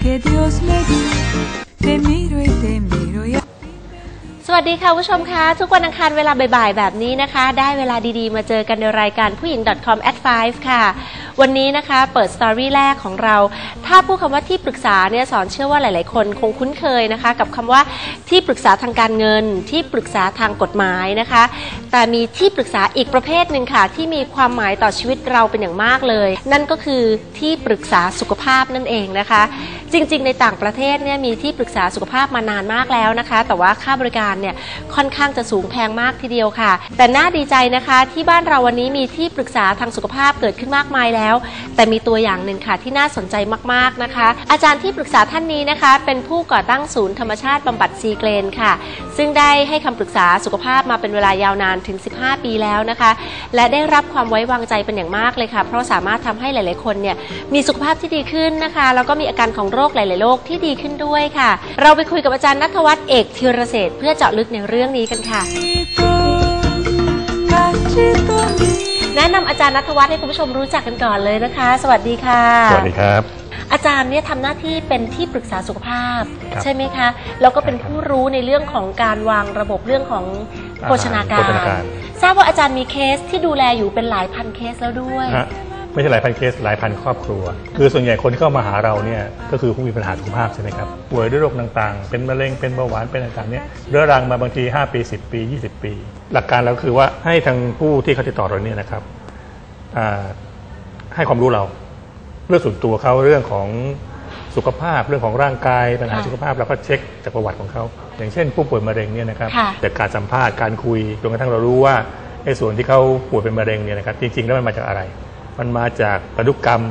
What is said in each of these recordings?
que Dios me dio. Te miro y te miro y ส วัสดีค่ะผู้ชมคะ ทุกวันอังคารเวลาบ่ายๆ แบบนี้นะคะ ได้เวลาดีๆ มาเจอกันในรายการผู้หญิง .com at 5ค่ะ วันนี้นะคะเปิดสตอรี่แรกของเรา ถ้าพูดคำว่าที่ปรึกษาเนี่ยสอนเชื่อว่าหลายๆ คนคงคุ้นเคยนะคะ กับคำว่าที่ปรึกษาทางการเงิน ที่ปรึกษาทางกฎหมายนะคะ แต่มีที่ปรึกษาอีกประเภทหนึ่งค่ะ ที่มีความหมายต่อชีวิตเราเป็นอย่างมากเลย นั่นก็คือที่ปรึกษาสุขภาพนั่นเองนะคะ จริง ๆ ในต่างประเทศเนี่ยมีที่ปรึกษาสุขภาพมานานมากแล้วนะคะ แต่ว่าค่าบริการเนี่ยค่อนข้างจะสูงแพงมากทีเดียวค่ะ แต่น่าดีใจนะคะที่บ้านเราวันนี้มีที่ปรึกษาทางสุขภาพเกิดขึ้นมากมายแล้ว แต่มีตัวอย่างหนึ่งค่ะที่น่าสนใจมากๆนะคะ อาจารย์ที่ปรึกษาท่านนี้นะคะ เป็นผู้ก่อตั้งศูนย์ธรรมชาติบำบัดซีเกรนค่ะ ซึ่งได้ให้คำปรึกษาสุขภาพมาเป็นเวลายาวนานถึง 15 ปีแล้วนะคะ และได้รับความไว้วางใจเป็นอย่างมากเลยค่ะ เพราะสามารถทำให้หลาย ๆ คนเนี่ยมีสุขภาพที่ดีขึ้นนะคะแล้วก็มีอาการของโรคหลาย ๆ โรคที่ดีขึ้นด้วยค่ะ เราไปคุยกับอาจารย์นัทวัฒน์เอกธีรเศษเพื่อจาะลึกในเรื่องนี้กันค่ะ cachito mío. แนะนำอาจารย์นัทวัฒน์ให้คุณผู้ชมรู้จักกันก่อนเลยนะคะ สวัสดีค่ะ สวัสดีครับ อาจารย์เนี่ยทำหน้าที่เป็นที่ปรึกษาสุขภาพครับใช่ไหมคะ แล้วก็เป็นผู้รู้ในเรื่องของการวางระบบเรื่องของโภชนาการโภชนาการทราบว่าอาจารย์มีเคสที่ดูแลอยู่เป็นหลายพันเคสแล้วด้วยฮะ ไม่ใช่หลายพันเคสหลายพันครอบครัว คือส่วนใหญ่คนที่เข้ามาหาเราเนี่ยก็คือผู้มีปัญหาสุขภาพใช่ไหมครับป่วยด้วยโรคต่างๆ เป็นมะเร็งเป็นเบาหวานเป็นต่างๆเนี่ยเรื้อรังมาบางที 5 ปี 10 ปี 20 ปี หลักการแล้วคือว่าให้ทางผู้ที่เขาติดต่อเราเนี่ยนะครับอ่าให้ความรู้เราเรื่องส่วนตัวเขาเรื่องของสุขภาพเรื่องของร่างกายปัญหาค่ะสุขภาพเราก็เช็คจากประวัติของเขาอย่างเช่น ผู้ป่วยมะเร็งเนี่ยนะครับค่ะจากการสัมภาษณ์การคุยจนกระทั่งเรารู้ว่าไอ้ส่วนที่เขาป่วยเป็นมะเร็งเนี่ยนะครับจริงๆแล้วมันมาจากอะไร มันมาจากพันธุกรรม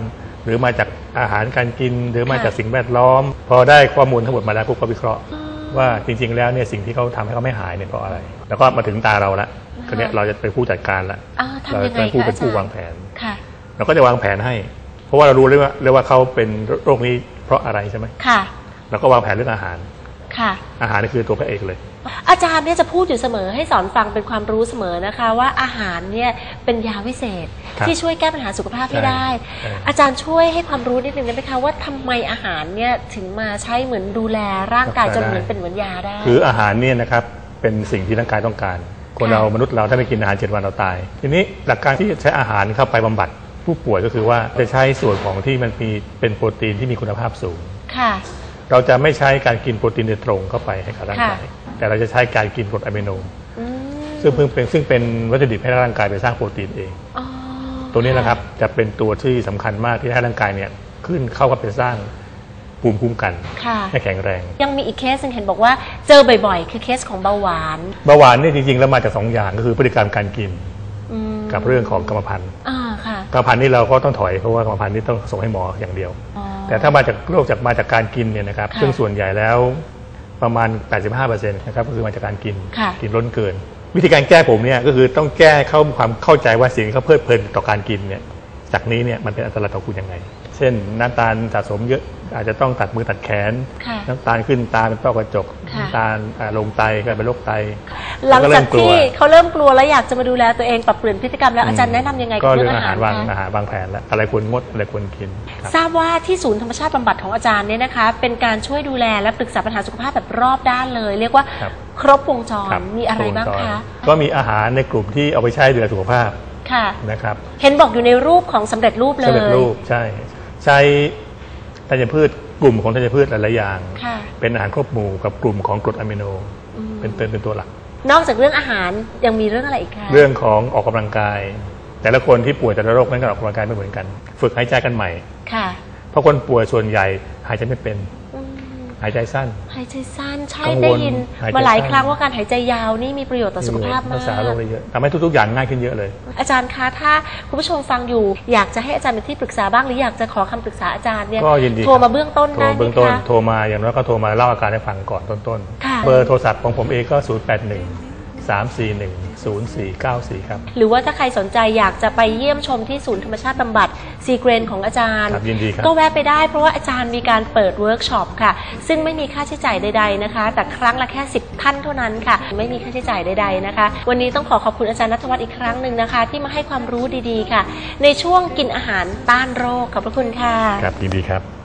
หรือมาจากอาหารการกิน หรือมาจากสิ่งแวดล้อม พอได้ข้อมูลทั้งหมดมาแล้วพวกก็วิเคราะห์ ว่าจริง ๆ แล้วเนี่ยสิ่งที่เขาทำให้เขาไม่หายเนี่ยเพราะอะไร แล้วก็มาถึงตาเราละคนนี้ยเราจะเป็นผู้จัดการละอ่าเราทำยังไงเป็นผู้คะเป็นผู้อาจารย์วางแผนค่ะเราก็จะวางแผนให้ เพราะว่าเรารู้เลยว่าเลยว่าเขาเป็นโรคนี้เพราะอะไรใช่ไหมค่ะเราก็วางแผนเรื่องอาหาร ค่ะ อาหารนี่คือตัวพระเอกเลย อาจารย์เนี่ยจะพูดอยู่เสมอให้สอนฟังเป็นความรู้เสมอนะคะ ว่าอาหารเนี่ยเป็นยาวิเศษครับที่ช่วยแก้ปัญหาสุขภาพให้ใช่ได้ ใช่ อาจารย์ช่วยให้ความรู้นิดนึงได้ไหมคะว่าทำไมอาหารเนี่ยถึงมาใช้เหมือนดูแลร่างกายจนเหมือนเป็นเหมือนยาได้ คืออาหารเนี่ยนะครับเป็นสิ่งที่ร่างกายต้องการ คนค่ะเรามนุษย์เราถ้าไม่กินอาหารเจ็ดวันเราตาย ทีนี้หลักการที่ใช้อาหารเข้าไปบำบัดผู้ป่วยก็คือว่าจะใช้ส่วนของที่มันมีเป็นโปรตีนที่มีคุณภาพสูง ค่ะ เราจะไม่ใช้การกินโปรตีนโดยตรงเข้าไปให้กับร่างกายค่ะแต่เราจะใช้การกินกรดอะมิโนอืมซึ่งเพิ่งเป็นซึ่งเป็นวัตถุดิบให้ร่างกายไปสร้างโปรตีนเองอ๋อตัวนี้นะครับจะเป็นตัวที่สำคัญมากที่ให้ร่างกายเนี่ยขึ้นเข้ากับไปสร้างภูมิคุ้มกันค่ะให้แข็งแรง ยังมีอีกเคสหนึงเห็นบอกว่าเจอบ่อยๆ คือเคสของเบาหวานเบาหวานเนี่ยจริงๆแล้วมาจากสองอย่างก็คือพฤติกรรมการกินอืมกับเรื่องของกรรมพันธุ์อ่าค่ะกรรมพันธุ์นี่เราก็ต้องถอยเพราะว่ากรรมพันธุ์นี่ต้องส่งให้หมออย่างเดียวอ๋อ แต่ถ้ามาจากโรคจากมาจากการกินเนี่ยนะครับค่ะซึ่งส่วนใหญ่แล้วประมาณ 85%นะครับก็คือมาจากการกินค่ะกินล้นเกิน วิธีการแก้ผมเนี่ยก็คือต้องแก้เข้าความเข้าใจว่าสิ่งที่เขาเพลิดเพลินต่อการกินเนี่ยจากนี้เนี่ยมันเป็นอันตรายต่อคุณยังไง เช่นน้ำตาลสะสมเยอะอาจจะต้องตัดมือตัดแขนค่ะน้ำตาลขึ้นตาเป็นต้อกระจกค่ะ น้ำตาลอ่าลงไตก็เป็นโรคไต หลังก็จาเริ่กมกลัวที่เขาเริ่มกลัวแล้วอยากจะมาดูแลตัวเองปรับเปลี่ยนพฤติกรรมแล้วอาจารย์แนะนำยังไงก็กับเรื่เรื่อองงอาอาหาหารรวางคะอาหารวางแผนแล้วอะไรควรงดอะไรควรกินครับทราบว่าที่ศูนย์ธรรมชาติบำบัดของอาจารย์เนี่ยนะคะ เป็นการช่วยดูแลและปรึกษาปัญหาสุขภาพแบบรอบด้านเลย เรียกว่าครับครบวงจรครับมีอะไรบ้างวจคะก็มีอาหารในกลุ่มที่เอาไปใช้ดูแลสุขภาพค่ะนะครับเห็นบอกอยู่ในรูปของสำเร็จรูปเลสำเร็จยรูปใช่ ใช้ธัญพืช กลุ่มของธัญพืชหลายๆอย่าง ค่ะ เป็นอาหารครบหมู่กับกลุ่มของกรดอะมิโน อืมเป็นเป็นเป็นตัวหลัก นอกจากเรื่องอาหารยังมีเรื่องอะไรอีกคะ เรื่องของออกกำลังกาย แต่ละคนที่ป่วยแต่ละโรคนั้นก็ออกกำลังกายไม่เหมือนกัน ฝึกหายใจกันใหม่ ค่ะ เพราะคนป่วยส่วนใหญ่หายใจไม่เป็นอืม หายใจสั้น หายใจสั้นใช่กังวลได้ยิน หายใจมาหลายสั้น ครั้งว่าการหายใจยาวนี่มีประโยชน์ต่อสุขภาพมากรักษาโรคได้เยอะทำให้ทุกๆอย่างง่ายขึ้นเยอะเลย อาจารย์คะถ้าคุณผู้ชมฟังอยู่ อยากจะให้อาจารย์เป็นที่ปรึกษาบ้างหรืออยากจะขอคำปรึกษาอาจารย์เนี่ยก็ยินดีโทรมาเบื้องต้นโทรได้ไหมเบื้องต้นคะ โทรมาอย่างน้อยก็โทรมาเล่าอาการให้ฟังก่อนต้นค่ะ ๆ เบอร์โทรศัพท์ของผมเองก็ 0 8 1 3 4 1 0494 ครับ หรือว่าถ้าใครสนใจอยากจะไปเยี่ยมชมที่ศูนย์ธรรมชาติบำบัด ซีเกรนของอาจารย์ ครับยินดีครับ ก็แวะไปได้เพราะว่าอาจารย์มีการเปิดเวิร์กช็อปค่ะ ซึ่งไม่มีค่าใช้จ่ายใด ๆนะคะ แต่ครั้งละแค่ 10 ท่านเท่านั้นค่ะ ไม่มีค่าใช้จ่ายใด ๆนะคะ วันนี้ต้องขอขอบคุณอาจารย์นัทวัฒน์อีกครั้งหนึ่งนะคะ ที่มาให้ความรู้ดีๆค่ะ ในช่วงกินอาหารต้านโรคขอบพระคุณค่ะ ครับยินดีครับ